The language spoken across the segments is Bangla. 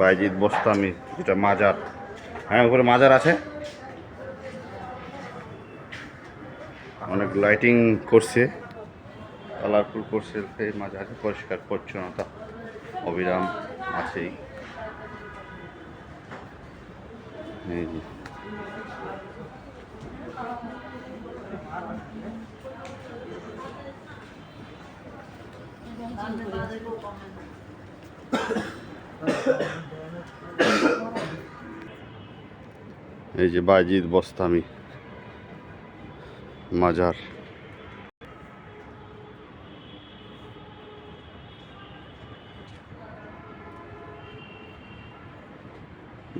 বাইজিৎ বস্তামি, যেটা মাজার। হ্যাঁ উপরে মাজার আছে। অনেক লাইটিং করছে। কালারফুল করছে, এই মাজারে পরিষ্কার, পরিচ্ছন্নতা। অবিরাম আছেই। এই যে। এই যে বাইজিৎ বস্তামি মাজার।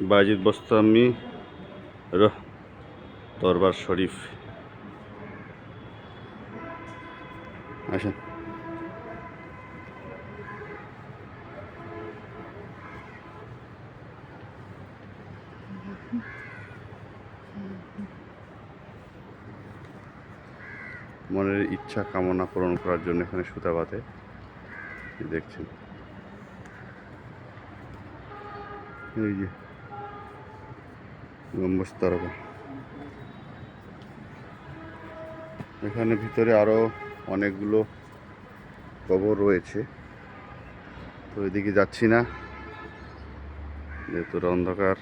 বাইজিৎ বস্তামি রহ দরবার শরীফ। আসেন। মনের ইচ্ছা কামনা পূরণ করার জন্য এখানে সুতা বাঁধে। দেখছেন। এই যে গম্বুজ এখানে ভিতরে আরও অনেকগুলো কবর রয়েছে। তো এদিকে যাচ্ছি না। যেহেতু অন্ধকার।